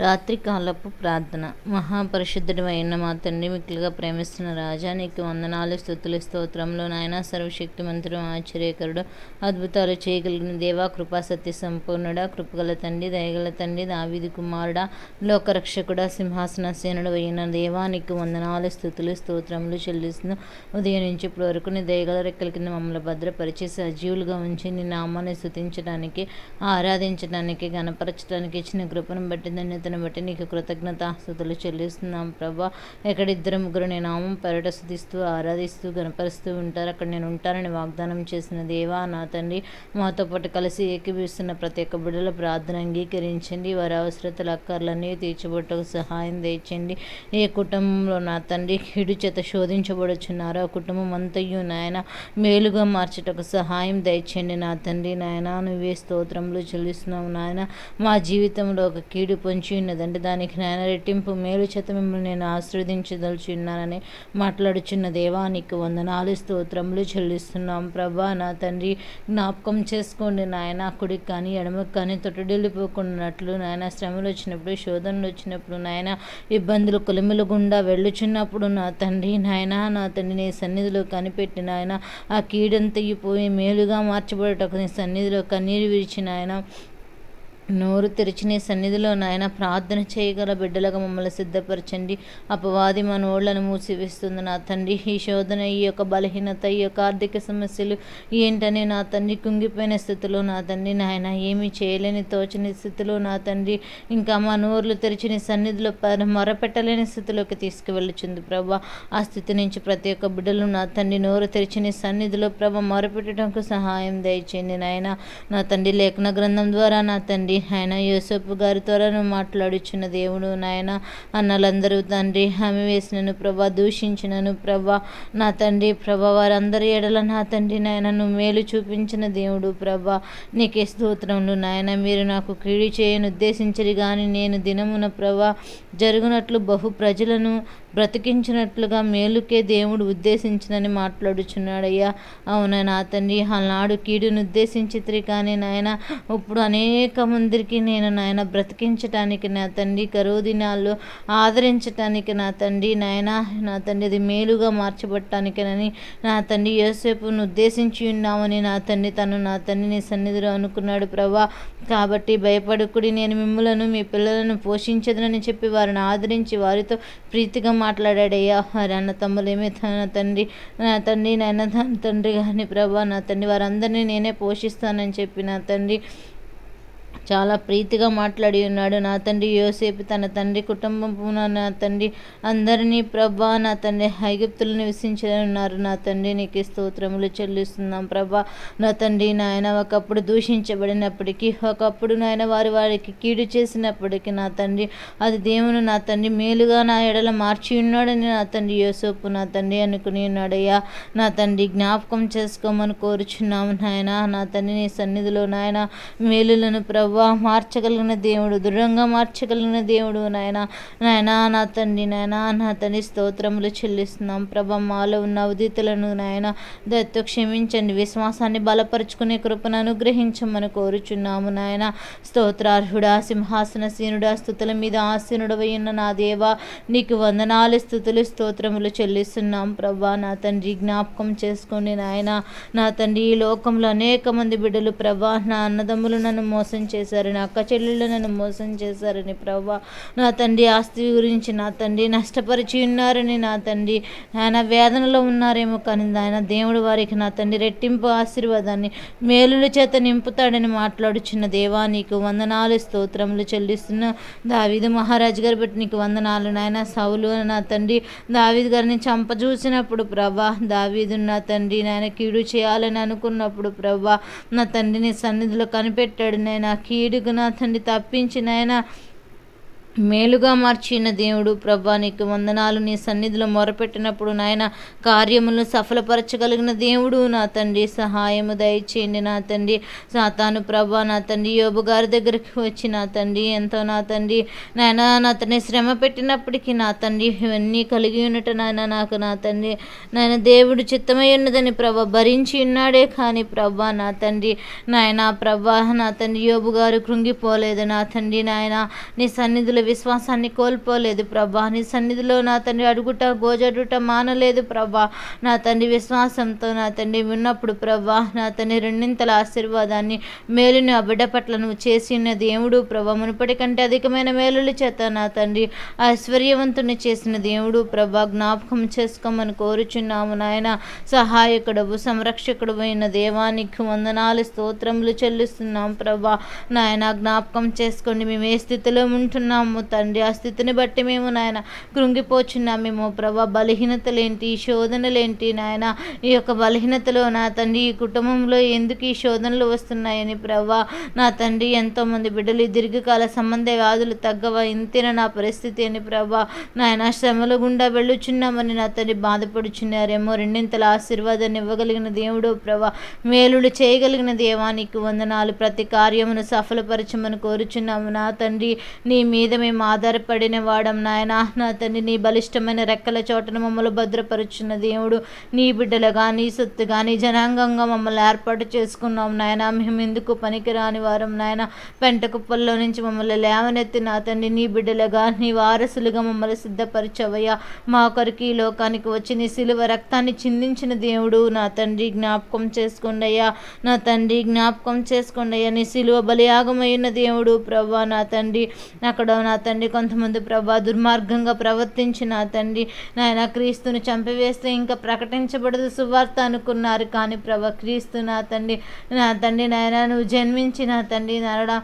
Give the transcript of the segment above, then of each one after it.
రాత్రికాలపు ప్రార్థన. మహాపరిశుద్ధుడు అయిన మా తండ్రి మిక్కులుగా ప్రేమిస్తున్న రాజా నీకు వందనాలు స్థుతులు స్తోత్రంలో నాయన సర్వశక్తిమంతుడు ఆశ్చర్యకరుడు అద్భుతాలు చేయగలిగిన దేవా కృపా సత్య సంపూర్ణుడా కృపగల తండ్రి దయగల తండ్రి దావిది కుమారుడా లోకరక్షకుడా సింహాసనసేనుడు అయిన దేవా నీకు వందనాలు స్థుతులు స్తోత్రములు చెల్లిస్తున్న ఉదయం నుంచి ఇప్పుడు వరకు నీ దయగల రెక్కల కింద మమ్మల్ని భద్రపరిచి సజీవులుగా ఉంచి నీ నామాన్ని స్థుతించడానికి ఆరాధించడానికి గణపరచడానికి ఇచ్చిన కృపను బట్టి దాన్ని ధన్యతను బట్టి నీకు కృతజ్ఞత స్థుతులు చెల్లిస్తున్నాం ప్రభా. ఎక్కడ ఇద్దరు ముగ్గురు నేను నామం పెరట స్థుతిస్తూ ఆరాధిస్తూ గనపరుస్తూ ఉంటారు. అక్కడ నేను ఉంటానని వాగ్దానం చేసిన దేవా నా తండ్రి మాతో పాటు కలిసి ఏకీభిస్తున్న ప్రతి ఒక్క బిడ్డల ప్రార్థన అంగీకరించండి. వారి అవసరతల అక్కర్లన్నీ తీర్చబట్టకు సహాయం తెచ్చండి ఏ కుటుంబంలో నా తండ్రి హిడు చేత శోధించబడుచున్నారో ఆ కుటుంబం అంతయు నాయన మేలుగా మార్చటకు సహాయం దయచేయండి. నా తండ్రి నాయన నువ్వే స్తోత్రములు చెల్లిస్తున్నావు నాయన. మా జీవితంలో ఒక కీడు పొంచి ఉన్నదండి దానికి నాయన రెట్టింపు మేలు చేత మిమ్మల్ని నేను ఆశీర్వదించదలిచి మాట్లాడుచున్న దేవా నీకు వందనాలు స్తోత్రములు చెల్లిస్తున్నాం. ప్రభా నా తండ్రి జ్ఞాపకం చేసుకోండి నాయన. కుడికి కానీ ఎడమకు కానీ తొట్టడిల్లిపోకున్నట్లు నాయన శ్రమలు వచ్చినప్పుడు శోధనలు వచ్చినప్పుడు నాయన ఇబ్బందులు కొలిమిల గుండా వెళ్ళుచున్నప్పుడు నా తండ్రి నాయన నా తండ్రి నీ సన్నిధిలో కనిపెట్టి నాయన ఆ కీడంతయ్యి పోయి మేలుగా మార్చబడటకు నీ సన్నిధిలో కన్నీరు విరిచి నాయన నోరు తెరిచి నీ సన్నిధిలో నాయన ప్రార్థన చేయగల బిడ్డలుగా మమ్మల్ని సిద్ధపరచండి. అపవాది మన నోళ్ళను మూసివేస్తుంది నా తండ్రి. ఈ శోధన ఈ యొక్క బలహీనత ఈ యొక్క ఆర్థిక సమస్యలు ఏంటని నా తండ్రి కుంగిపోయిన స్థితిలో నా తండ్రి నాయన ఏమీ చేయలేని తోచని స్థితిలో నా తండ్రి. ఇంకా మా నోర్లు తెరిచి నీ సన్నిధిలో ప- మొరపెట్టలేని స్థితిలోకి తీసుకువెళ్ళుచుంది ప్రభా. ఆ స్థితి నుంచి ప్రతి ఒక్క బిడ్డలు నా తండ్రి నోరు తెరిచి నీ సన్నిధిలో ప్రభ మొరపెట్టడంకు సహాయం దయచేయండి నాయన. నా తండ్రి లేఖన గ్రంథం ద్వారా నా తండ్రి ఆయన యోసపు గారి త్వరను మాట్లాడుచున్న దేవుడు నాయన. అన్నలందరూ తండ్రి హామీ వేసినను ప్రభా దూషించినను ప్రభా నా తండ్రి ప్రభా వారందరి ఎడల నా తండ్రి నాయన నువ్వు మేలు చూపించిన దేవుడు ప్రభా నీకే స్తోత్రములు నాయన. మీరు నాకు కీడి చేయను ఉద్దేశించరు కానీ నేను దినమున ప్రభా జరుగునట్లు బహు ప్రజలను బ్రతికించినట్లుగా మేలుకే దేవుడు ఉద్దేశించినని మాట్లాడుచున్నాడయ్యా. అవునా నా తండ్రి? ఆనాడు కీడును ఉద్దేశించిత్రి కానీ నాయన ఇప్పుడు అనేక మందికి నేను నాయన బ్రతికించటానికి నా తండ్రి కరువు దినాల్లో ఆదరించటానికి నా తండ్రి నాయన నా తండ్రి అది మేలుగా మార్చబట్టానికనని నా తండ్రి యోసేపును ఉద్దేశించి ఉన్నామని నా తండ్రి తను నా తండ్రిని సన్నిధిలో అనుకున్నాడు ప్రభా. కాబట్టి భయపడుకుడి నేను మిమ్మలను మీ పిల్లలను పోషించదనని చెప్పి వారిని ఆదరించి వారితో ప్రీతిగా మాట్లాడాడయ్యా వారి అన్న తమ్ములేమి తన తండ్రి నా తండ్రి నాయన తన తండ్రి కానీ ప్రభా నా తండ్రి వారందరినీ నేనే పోషిస్తానని చెప్పి నా తండ్రి చాలా ప్రీతిగా మాట్లాడి ఉన్నాడు నా తండ్రి యోసేపు తన తండ్రి కుటుంబం నా తండ్రి అందరినీ ప్రభా నా తండ్రి ఐగుప్తులు నివసించనున్నారు నా తండ్రి నీకు స్తోత్రములు చెల్లిస్తున్నాం ప్రభా నా తండ్రి నాయన ఒకప్పుడు దూషించబడినప్పటికీ ఒకప్పుడు నాయన వారి వారికి కీడు చేసినప్పటికీ నా తండ్రి అది దేవుని నా తండ్రి మేలుగా నా ఎడల మార్చి ఉన్నాడని నా తండ్రి యోసేపు నా తండ్రి అనుకుని ఉన్నాడయ్యా నా తండ్రి జ్ఞాపకం చేసుకోమని కోరుచున్నాము నాయన నా తండ్రి నీ సన్నిధిలో నాయన మేలులను ప్రభు మార్చగలిగిన దేవుడు దృఢంగా మార్చగలిగిన దేవుడు నాయన. నాయన నా తండ్రి నాయన నా తండ్రి స్తోత్రములు చెల్లిస్తున్నాం. ప్రభా మాలో ఉన్న ఉదితులను నాయన దత్తు క్షమించండి. విశ్వాసాన్ని బలపరుచుకునే కృపను అనుగ్రహించమని కోరుచున్నాము నాయన. స్తోత్రార్హుడా సింహాసన సీనుడా స్థుతుల మీద ఆసీనుడవై ఉన్న నా దేవా నీకు వందనాలు స్థుతులు స్తోత్రములు చెల్లిస్తున్నాం. ప్రభా నా తండ్రి జ్ఞాపకం చేసుకోండి నాయన. నా తండ్రి ఈ లోకంలో అనేక మంది బిడ్డలు ప్రభా నా అన్నదమ్ములు నన్ను మోసం చేసి చేశారని అక్క చెల్లెళ్ళు నన్ను మోసం చేశారని ప్రభా నా తండ్రి ఆస్తి గురించి నా తండ్రి నష్టపరిచి ఉన్నారని నా తండ్రి ఆయన వేదనలో ఉన్నారేమో కానీ ఆయన దేవుడు వారికి నా తండ్రి రెట్టింపు ఆశీర్వాదాన్ని మేలుల చేత నింపుతాడని మాట్లాడుచున్న దేవా నీకు వందనాలు స్తోత్రములు చెల్లిస్తున్న దావీదు మహారాజు గారు బట్టి నీకు వందనాలు నాయన. సౌలు నా తండ్రి దావీదు గారిని చంపచూసినప్పుడు ప్రభా దావీదు నా తండ్రి నాయన కీడు చేయాలని అనుకున్నప్పుడు ప్రభా నా తండ్రిని సన్నిధిలో కనిపెట్టాడు నాయన. కీడుకు నా తండ్రి మేలుగా మార్చిన దేవుడు ప్రభా నీకు వందనాలు. నీ సన్నిధిలో మొరపెట్టినప్పుడు నాయన కార్యములను సఫలపరచగలిగిన దేవుడు నా తండ్రి. సహాయము దయచేయండి నా తండ్రి. సాతాను ప్రభా నా తండ్రి యోబు గారి దగ్గరికి వచ్చి నా తండ్రి ఎంతో నా తండ్రి. నాయన నా తండ్రి శ్రమ పెట్టినప్పటికీ నా తండ్రి ఇవన్నీ కలిగి ఉన్నట్టు నాయన నాకు నా తండ్రి. నాయన దేవుడు చిత్తమై ఉన్నదని ప్రభా భరించి ఉన్నాడే కానీ ప్రభా నా తండ్రి. నాయన ప్రభా నా తండ్రి యోబు గారు కృంగిపోలేదు నా తండ్రి. నాయన నీ సన్నిధిలో విశ్వాసాన్ని కోల్పోలేదు ప్రభా. నీ సన్నిధిలో నా తండ్రి అడుగుట గోజడుట మానలేదు ప్రభా. నా తండ్రి విశ్వాసంతో నా తండ్రి ఉన్నప్పుడు ప్రభా నా తండ్రి రెండింతల ఆశీర్వాదాన్ని మేలుని ఆ బిడ్డ పట్ల నువ్వు చేసిన దేవుడు ప్రభా. మునుపటి కంటే అధికమైన మేలుల చేత నా తండ్రి ఐశ్వర్యవంతుని చేసిన దేవుడు ప్రభా. జ్ఞాపకం చేసుకోమని కోరుచున్నాము నాయన. సహాయకుడవు సంరక్షకుడు అయిన దేవానికి వందనాలు స్తోత్రములు చెల్లిస్తున్నాం ప్రభా. నాయన జ్ఞాపకం చేసుకోండి. మేము ఏ స్థితిలో ఉంటున్నాము తండ్రి. ఆ స్థితిని బట్టి మేము నాయన కృంగిపోచున్నామేమో ప్రభా బలహీనతలేంటి? శోధనలేంటి నాయన? ఈ యొక్క బలహీనతలో నా తండ్రి ఈ కుటుంబంలో ఎందుకు ఈ శోధనలు వస్తున్నాయని ప్రభా నా తండ్రి ఎంతోమంది బిడ్డలు దీర్ఘకాల సంబంధ వ్యాధులు తగ్గవ ఇంతిన నా పరిస్థితి అని ప్రభా నాయన శ్రమల గుండా వెళ్ళుచున్నామని నా తండ్రి బాధపడుచున్నారేమో. రెండింతల ఆశీర్వాదాన్ని ఇవ్వగలిగిన దేవుడు ప్రభా మేలుడు చేయగలిగిన దేవానికి వందనాలు. ప్రతి కార్యమును సఫలపరచమని కోరుచున్నాము. నా తండ్రి నీ మీద మేము ఆధారపడిన వాడం నాయన. నా తండ్రి నీ బలిష్టమైన రెక్కల చోటను మమ్మల్ని భద్రపరుచున్న దేవుడు నీ బిడ్డలుగా నీ సొత్తుగా నీ జనాంగంగా మమ్మల్ని ఏర్పాటు చేసుకున్నాం నాయన. మేము ఎందుకు పనికిరాని వారం నాయన? పెంట కుప్పల్లో నుంచి మమ్మల్ని లేవనెత్తి నా తండ్రి నీ బిడ్డలుగా నీ వారసులుగా మమ్మల్ని సిద్ధపరిచవయ్యా. మా కొరికి ఈ లోకానికి వచ్చి నీ సిలువ రక్తాన్ని చిందించిన దేవుడు నా తండ్రి జ్ఞాపకం చేసుకోండి అయ్యా నా తండ్రి జ్ఞాపకం చేసుకోండి అయ్యా నీ సిలువ బలియాగమైన దేవుడు ప్రభా నా తండ్రి. అక్కడ నా తండ్రి కొంతమంది ప్రభా దుర్మార్గంగా ప్రవర్తించి నా తండ్రి నాయన క్రీస్తుని చంపివేస్తే ఇంకా ప్రకటించబడదు సువార్త అనుకున్నారు. కానీ ప్రభా క్రీస్తు నా తండ్రి నా తండ్రి నాయన నువ్వు జన్మించి నా తండ్రి నరడా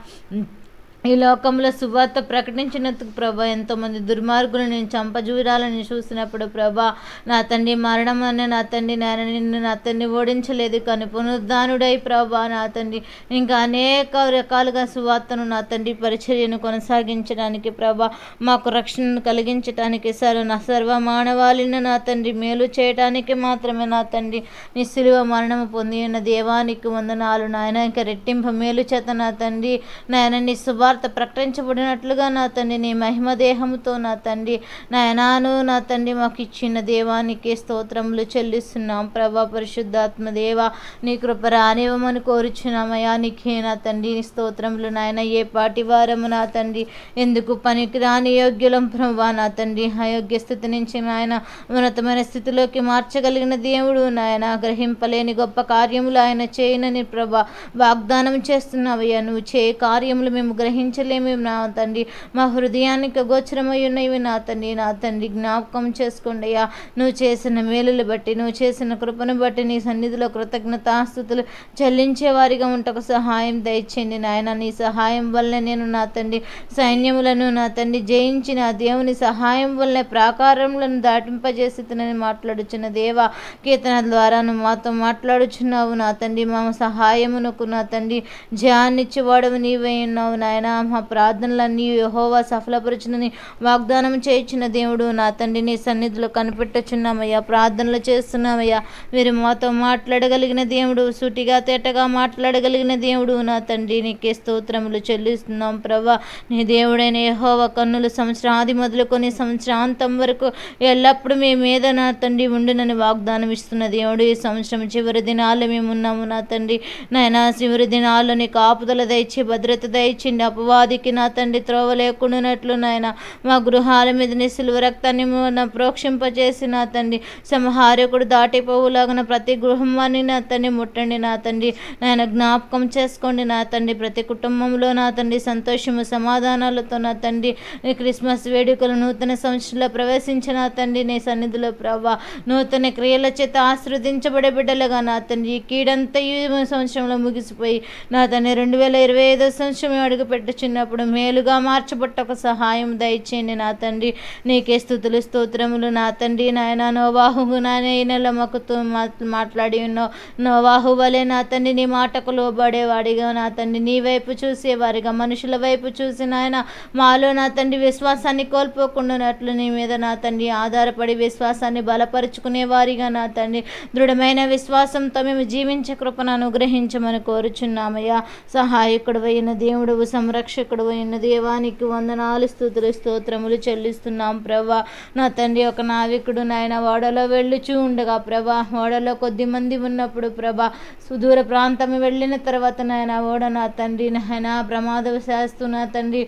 ఈ లోకంలో సువార్త ప్రకటించినందుకు ప్రభా ఎంతోమంది దుర్మార్గులు నేను చంపజూరాలని చూసినప్పుడు ప్రభా నా తండ్రి మరణం అనే నా తండ్రి నేను నిన్ను నా తండ్రి ఓడించలేదు కానీ పునరుద్ధానుడై ప్రభా నా తండ్రి. ఇంకా అనేక రకాలుగా సువార్తను నా తండ్రి పరిచర్యను కొనసాగించడానికి ప్రభా మాకు రక్షణను కలిగించడానికి సర్వ నా సర్వ మానవాళిని నా తండ్రి మేలు చేయడానికి మాత్రమే నా తండ్రి నీ సిలువ మరణము పొంది ఉన్న దేవానికి వందనాలు నాయన. ఇంకా రెట్టింపు మేలు చేత నా తండ్రి నాయన నీ సువార్త ప్రకటించబడినట్లుగా నా తండ్రి నీ మహిమదేహముతో నా తండ్రి నాయనాను నా తండ్రి మాకు ఇచ్చిన దేవానికి స్తోత్రములు చెల్లిస్తున్నాం. ప్రభా పరిశుద్ధాత్మ దేవ నీ కృప రానివ్వమని కోరుచున్నామయ్యా. నీకే నా తండ్రి నీ స్తోత్రములు నాయన. ఏ పాటి వారము నా తండ్రి? ఎందుకు పనికి రాని యోగ్యులం? ప్రభా నా తండ్రి అయోగ్య స్థితి నుంచి నాయన ఉన్నతమైన స్థితిలోకి మార్చగలిగిన దేవుడు నాయన. గ్రహింపలేని గొప్ప కార్యములు ఆయన చేయనని ప్రభా వాగ్దానం చేస్తున్నావయ్యా. నువ్వు చే కార్యములు మేము గ్రహించలేము నా తండ్రి. మా హృదయానికి గోచరమై ఉన్నవి నా తండ్రి. నా తండ్రి జ్ఞాపకం చేసుకోండి అయ్యా. నువ్వు చేసిన మేలులు బట్టి నువ్వు చేసిన కృపను బట్టి నీ సన్నిధిలో కృతజ్ఞతాస్థుతులు చెల్లించే వారిగా ఉంటకు సహాయం దయచేయండి నాయన. నీ సహాయం వల్ల నేను నా తండ్రి సైన్యములను నా తండ్రి జయించి నా దేవుని సహాయం వల్లే ప్రాకారములను దాటింపజేసి మాట్లాడుచున్న దేవా కీర్తన ద్వారా నువ్వు మాతో మాట్లాడుచున్నావు నా తండ్రి. మా సహాయమునకు నా తండ్రి జయాన్నిచ్చేవాడవు నీవే ఉన్నావు నాయన. మా ప్రార్థనలన్నీ యహోవా సఫలపరచునని వాగ్దానం చేయించిన దేవుడు నా తండ్రి నీ సన్నిధిలో కనిపెట్టచున్నామయ్యా. ప్రార్థనలు చేస్తున్నామయ్యా. మీరు మాతో మాట్లాడగలిగిన దేవుడు సూటిగా తేటగా మాట్లాడగలిగిన దేవుడు నా తండ్రి. నీకే స్తోత్రములు చెల్లిస్తున్నాం ప్రభా. నీ దేవుడైన యహోవా కన్నులు సంవత్సరాది మొదలుకొని సంవత్సరాంతం వరకు ఎల్లప్పుడూ మీ మీద నా తండ్రి ఉండునని వాగ్దానం ఇస్తున్న దేవుడు ఈ సంవత్సరం చివరి దినాల్లో మేము ఉన్నాము నా తండ్రి. నాయన చివరి దినాల్లో నీ కాపుదల దయచి భద్రత దయచిండి అపవాదికి నా తండ్రి త్రోవ లేకుండానట్లు నాయన. మా గృహాల మీద నీ సిలువ రక్తాన్ని నా ప్రోక్షింపజేసి నా తండ్రి సంహారకుడు దాటిపోవులాగిన ప్రతి గృహాన్ని నా తండ్రి ముట్టండి నా తండ్రి. నాయన జ్ఞాపకం చేసుకోండి నా తండ్రి. ప్రతి కుటుంబంలో నా తండ్రి సంతోషము సమాధానాలతో నా తండ్రి. నీ క్రిస్మస్ వేడుకలు నూతన సంవత్సరంలో ప్రవేశించిన తండ్రి. నీ సన్నిధిలో ప్రభా నూతన క్రియల చేత ఆశ్రదించబడే బిడ్డలుగా నా తండ్రి. ఈ కీడంతా ఈ సంవత్సరంలో ముగిసిపోయి నా తండ్రి రెండు వేల ఇరవై ఐదో సంవత్సరం అడుగుపెట్టి చిన్నప్పుడు మేలుగా మార్చబట్ట సహాయం దయచేయండి నా తండ్రి. నీకే స్థుతులు స్తోత్రములు నా తండ్రి నాయన. నోవాహు నాయనలో మాకుతో మాట్లాడి ఉన్నావు. నోవాహు వలె నా తండ్రి నీ మాటకు లోబడేవాడిగా నా తండ్రి నీ వైపు చూసేవారిగా మనుషుల వైపు చూసి నాయన మాలో నా తండ్రి విశ్వాసాన్ని కోల్పోకుండానట్లు నీ మీద నా తండ్రి ఆధారపడి విశ్వాసాన్ని బలపరుచుకునే వారిగా నా తండ్రి. దృఢమైన విశ్వాసంతో మేము జీవించే కృపను అనుగ్రహించమని కోరుచున్నామయ్యా. సహాయకుడు అయిన దేవుడు రక్షకుడు అయిన దేవానికి వందనాలు స్థుతులు స్తోత్రములు చెల్లిస్తున్నాం ప్రభా. నా తండ్రి ఒక నావికుడు నాయన ఓడలో వెళ్ళుచూ ఉండగా ప్రభా. ఓడలో కొద్ది మంది ఉన్నప్పుడు ప్రభా సుదూర ప్రాంతం వెళ్ళిన తర్వాత నాయన ఓడ నా తండ్రి నాయన ప్రమాదవశాస్తు నా తండ్రి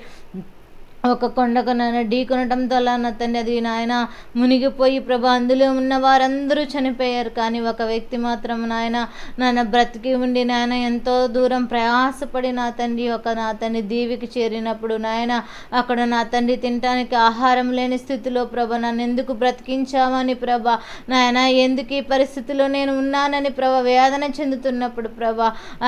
ఒక కొండకు నాయన ఢీ కొనటంతో అలా నా తండ్రి అది నాయన మునిగిపోయి ప్రభా అందులో ఉన్న వారందరూ చనిపోయారు. కానీ ఒక వ్యక్తి మాత్రం నాయన నన్ను బ్రతికి ఉండి నాయన ఎంతో దూరం ప్రయాసపడి నా తండ్రి ఒక నా తండ్రి దీవికి చేరినప్పుడు నాయన అక్కడ నా తండ్రి తినటానికి ఆహారం లేని స్థితిలో ప్రభ నన్ను ఎందుకు బ్రతికించావని ప్రభ నాయన ఎందుకు ఈ పరిస్థితిలో నేను ఉన్నానని ప్రభ వేదన చెందుతున్నప్పుడు ప్రభ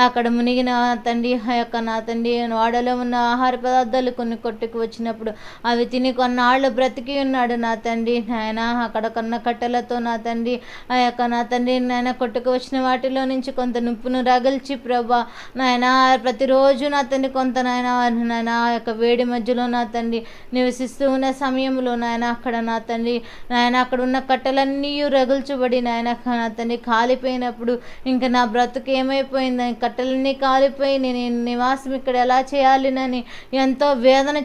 అక్కడ మునిగిన తండ్రి ఆ యొక్క నా తండ్రి వాడలో ఉన్న ఆహార పదార్థాలు కొన్ని కొట్టుకు వచ్చినప్పుడు అవి తిని కొన్నాళ్ళు బ్రతికి ఉన్నాడు నా తండ్రి నాయన. అక్కడ కొన్న కట్టెలతో నా తండ్రి ఆ యొక్క నా తండ్రి నాయన కొట్టుకు వచ్చిన వాటిలో నుంచి కొంత నిప్పును రగిల్చి ప్రభా నాయన ప్రతిరోజు నా తండ్రి కొంత నాయన నాయన ఆ యొక్క వేడి మధ్యలో నా తండ్రి నివసిస్తూ ఉన్న సమయంలో నాయన అక్కడ నా తండ్రి నాయన అక్కడ ఉన్న కట్టెలన్నీ రగుల్చబడి నాయన నా తండ్రి కాలిపోయినప్పుడు ఇంకా నా బ్రతుకు ఏమైపోయింది? కట్టెలన్నీ కాలిపోయి నేను నివాసం ఇక్కడ ఎలా చేయాలినని ఎంతో వేదన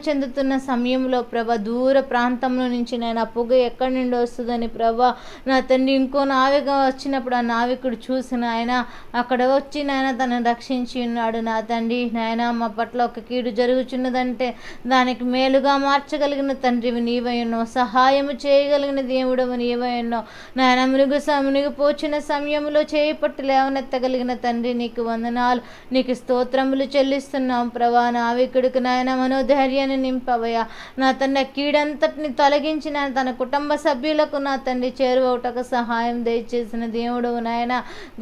చెందుతున్న సమయంలో ప్రభ దూర ప్రాంతంలో నుంచి నేను ఆ పొగ ఎక్కడి నుండి వస్తుందని ప్రభ నా తండ్రి ఇంకో నావిక వచ్చినప్పుడు ఆ నావికుడు చూసిన ఆయన అక్కడ వచ్చి నాయన తనను రక్షించి ఉన్నాడు నా తండ్రి. నాయన మా పట్ల ఒక కీడు జరుగుచున్నదంటే దానికి మేలుగా మార్చగలిగిన తండ్రివి నీవై ఉన్నావు. సహాయము చేయగలిగిన దేవుడవు నీవై ఉన్నావు. నాయన మునుగు స- మునిగిపోచిన సమయంలో చేయి పట్టు లేవనెత్తగలిగిన తండ్రి నీకు వందనాలు. నీకు స్తోత్రములు చెల్లిస్తున్నాం ప్రభా. నావికుడికి నాయన మనోధైర్యాన్ని నింప నింపవయ్యా నా తండ్రి కీడంతటిని తొలగించిన తన కుటుంబ సభ్యులకు నా తండ్రి చేరువటకు సహాయం దయచేసిన దేవుడవు నాయన.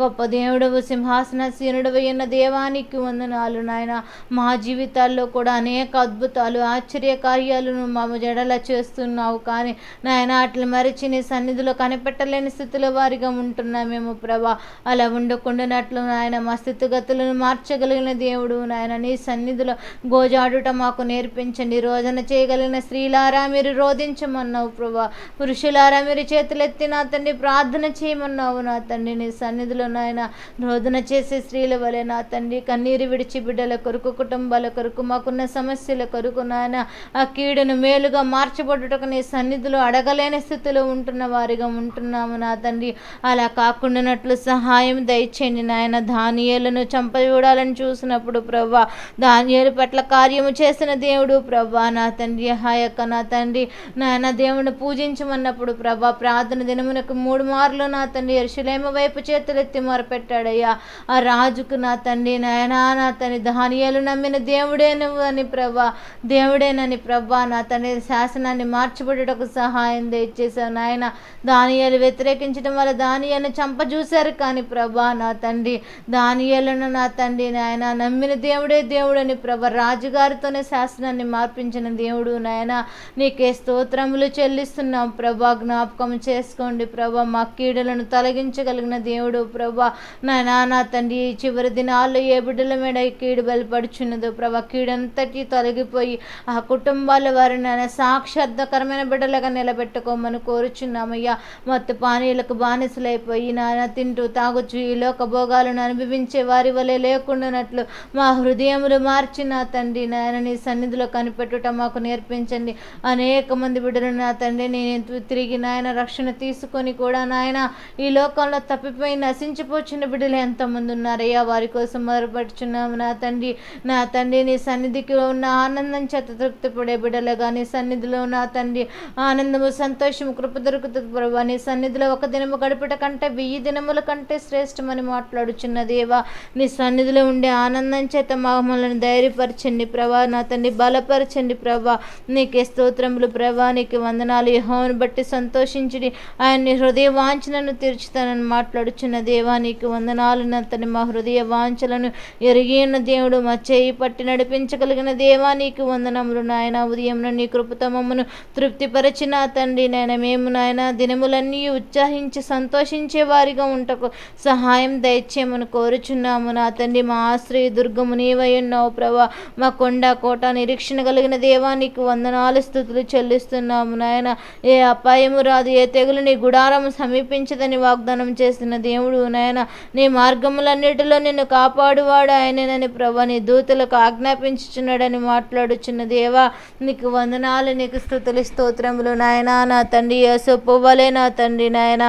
గొప్ప దేవుడవు సింహాసనసీనుడు అయిన దేవానికి వందనాలు నాయన. మా జీవితాల్లో కూడా అనేక అద్భుతాలు ఆశ్చర్య కార్యాలను మా జడల చేస్తున్నావు కానీ నాయన అట్లు మరిచి నీ సన్నిధిలో కనిపెట్టలేని స్థితిలో వారిగా ఉంటున్నామేమో ప్రభా. అలా ఉండకుండానట్లు నాయన మా స్థితిగతులను మార్చగలిగిన దేవుడు నాయన నీ సన్నిధిలో గోజాడుట మాకు నేర్పించండి. రోజు రోజన చేయగలిగిన స్త్రీలారా మీరు రోధించమన్నావు ప్రభా. పురుషులారా మీరు చేతులెత్తి నా తండ్రి ప్రార్థన చేయమన్నావు నా తండ్రి. నీ సన్నిధిలో నాయన రోదన చేసే స్త్రీల వలె నా తండ్రి కన్నీరు విడిచి బిడ్డల కొరకు కుటుంబాల కొరకు మాకున్న సమస్యల కొరకు నాయన ఆ కీడును మేలుగా మార్చబడుటకు నీ సన్నిధిలో అడగలేని స్థితిలో ఉంటున్న వారిగా ఉంటున్నాము నా తండ్రి. అలా కాకుండానట్లు సహాయం దయచేయండి నాయన. ధాన్యాలను చంపజూడాలని చూసినప్పుడు ప్రభా ధాన్యాల పట్ల కార్యము చేసిన దేవుడు ప్రభా నా తండ్రి ఆ యొక్క నా తండ్రి. నాయన దేవుని పూజించమన్నప్పుడు ప్రభా ప్రార్థన దినమునకు మూడు మార్లు నా తండ్రి ఎరుషులేమ వైపు చేతులెత్తి మొరపెట్టాడయ్యా. ఆ రాజుకు నా తండ్రి నాయనా నా తండ్రి ధాన్యాలు నమ్మిన దేవుడే నువ్వు అని ప్రభా దేవుడేనని ప్రభా నా తండ్రి శాసనాన్ని మార్చబడుటకు సహాయం దయచేశావు నాయన. దానియాలు వ్యతిరేకించడం వల్ల దానియాలను చంపజూశారు కానీ ప్రభా నా తండ్రి దానియాలను నా తండ్రి నాయన నమ్మిన దేవుడే దేవుడని ప్రభ రాజుగారితోనే శాసనాన్ని మార్పించిన దేవుడు నాయన. నీకే స్తోత్రములు చెల్లిస్తున్నాం. ప్రభా జ్ఞాపకం చేసుకోండి ప్రభా. మా కీడులను తొలగించగలిగిన దేవుడు ప్రభా. నాయన నా తండ్రి చివరి దినాల్లో ఏ బిడ్డల మీద కీడు బలపడుచున్నదో ప్రభా. కీడంతటి తొలగిపోయి ఆ కుటుంబాల వారిని నాయన సాక్షార్థకరమైన బిడ్డలుగా నిలబెట్టుకోమని కోరుచున్నామయ్యా. మత్తు పానీయులకు బానిసలైపోయి నాయన తింటూ తాగుచు ఈ లోక భోగాలను అనుభవించే వారి వలె లేకుండానట్లు మా హృదయములు మార్చిన తండ్రి నాయన నీ సన్నిధిలో కనిపెట్టుట మాకు నేర్పించండి. అనేక మంది బిడ్డలు నా తండ్రి నేను తిరిగి నాయన రక్షణ తీసుకొని కూడా నాయన ఈ లోకంలో తప్పిపోయి నశించిపోచిన బిడ్డలు ఎంతమంది ఉన్నారయ్యా? వారి కోసం మొదలుపడుచున్నాము నా తండ్రి. నా తండ్రి నీ సన్నిధికి ఉన్న ఆనందం చేత తృప్తిపడే బిడ్డలుగా నీ సన్నిధిలో నా తండ్రి. ఆనందము సంతోషము కృప దొరుకుతుంది ప్రభా. నీ సన్నిధిలో ఒక దినము గడుపుట కంటే వెయ్యి దినముల కంటే శ్రేష్టమని మాట్లాడుచున్న దేవా నీ సన్నిధిలో ఉండే ఆనందం చేత మమ్మల్ని ధైర్యపరచండి ప్రభా. నా తండ్రి బలపరచండి ప్రభా. నీకే స్తోత్రములు ప్రభా. నీకు వందనాలు. యెహోవాను బట్టి సంతోషించుడి. ఆయన్ని హృదయ వాంఛనను తీర్చుతానని మాట్లాడుచున్న దేవా నీకు వందనాలు. అతని మా హృదయ వాంఛలను ఎరిగి ఉన్న దేవుడు మా చేయి పట్టి నడిపించగలిగిన దేవా నీకు వందనములు నాయన. ఉదయంలో నీ కృపతమమ్మను తృప్తిపరచిన తండ్రి నాయన మేము నాయన దినములన్నీ ఉత్సాహించి సంతోషించే వారిగా ఉంటకు సహాయం దయచేయమని కోరుచున్నాము. నా తండ్రి మా ఆశ్రయ దుర్గము నీవై ఉన్నావు ప్రభా. మా కొండ కోట నిరీక్షణ కలిగిన దేవానికి వందనాలు స్థుతులు చెల్లిస్తున్నాము నాయన. ఏ అపాయము రాదు ఏ తెగులు నీ గుడారము సమీపించదని వాగ్దానం చేసిన దేవుడు నాయన. నీ మార్గములన్నిటిలో నిన్ను కాపాడువాడు ఆయననని ప్రభా నీ దూతలకు ఆజ్ఞాపించుచున్నాడని మాట్లాడుచున్న దేవా నీకు వందనాలు నీకు స్థుతులు స్తోత్రములు నాయన. నా తండ్రి యేసు నా తండ్రి నాయన.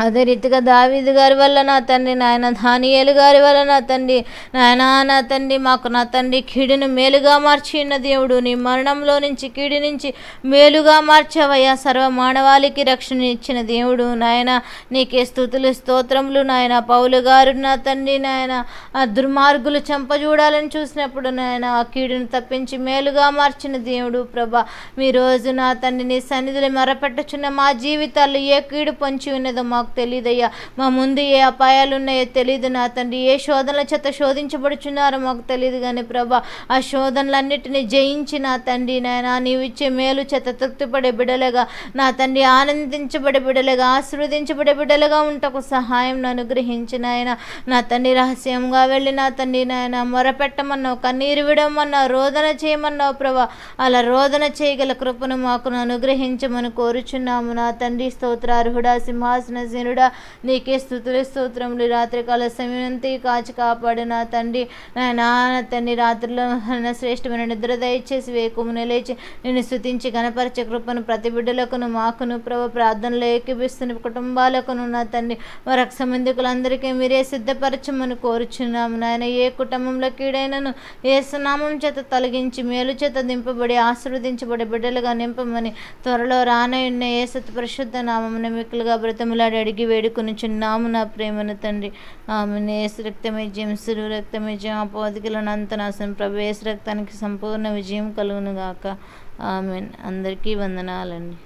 అదే రీతిగా దావీదు గారి వల్ల నా తండ్రి నాయన ధానియేలు గారి వల్ల నా తండ్రి నాయన నా తండ్రి మాకు నా తండ్రి కీడును మేలుగా మార్చిన దేవుడు. నీ మరణంలో నుంచి కీడు నుంచి మేలుగా మార్చావయ్యా. సర్వ మానవాళికి రక్షణ ఇచ్చిన దేవుడు. నాయన నీకే స్థుతులు స్తోత్రములు నాయన. పౌలు గారు నా తండ్రి నాయన. ఆ దుర్మార్గులు చంపజూడాలని చూసినప్పుడు నాయన ఆ కీడును తప్పించి మేలుగా మార్చిన దేవుడు ప్రభా. మీ రోజు నా తండ్రి నీ సన్నిధిలో మరపెట్టుచున్న మా జీవితాల్లో ఏ కీడు పొంచి ఉన్నదో మాకు తెలియదయ్యా మా ముందు ఏ అపాయాలు ఉన్నాయో తెలియదు నా తండ్రి. ఏ శోధనల చేత శోధించబడుచున్నారో మాకు తెలియదు కానీ ప్రభా ఆ శోధనలన్నిటిని జయించి నా తండ్రి నాయన నీవు ఇచ్చే మేలు చేత తృప్తిపడే బిడలుగా నా తండ్రి ఆనందించబడే బిడలుగా ఆశీర్వదించబడే బిడలుగా ఉంటకు సహాయం అనుగ్రహించిన ఆయన నా తండ్రి రహస్యంగా వెళ్ళి నా తండ్రి నాయన మొరపెట్టమన్నావు కన్నీరు విడమన్నావు రోదన చేయమన్నావు ప్రభా. అలా రోదన చేయగల కృపను మాకు అనుగ్రహించమని కోరుచున్నాము నా తండ్రి. స్తోత్రార్హుడా సింహాసనసీనుడా నీకే స్థుతులు స్తోత్రములు. రాత్రికాల సమయంతి కాచి కాపాడు నా తండ్రి నా తండ్రి రాత్రిలో నా శ్రేష్టమైన నిద్ర దయచేసి వేకుమును లేచి నేను స్థుతించి గణపరచ కృపను ప్రతి బిడ్డలకును మాకును ప్రభు ప్రార్థనలో ఏకీపిస్తున్న కుటుంబాలకును నా తండ్రి. రక్ష సంబంధికులందరికీ మీరే సిద్ధపరచమని కోరుచున్నాము. నాయన ఏ కుటుంబంలో కీడైనను ఏ సునామం చేత తొలగించి మేలు చేత దింపబడి ఆశీర్వదించబడి బిడ్డలుగా నింపమని త్వరలో రానయున్న ఏ సత్ పరిశుద్ధ నామమున మిక్కులుగా బ్రతములాడాడు అడిగి వేడుకొనిచున్నాము నా ప్రేమను తండ్రి. ఆమె ఏసు రక్తమే జయం సురు రక్తమే జయం అపోధికలను అంతనాశనం. ప్రభు ఏసు రక్తానికి సంపూర్ణ విజయం కలుగును గాక ఆమె అందరికీ వందనాలండి.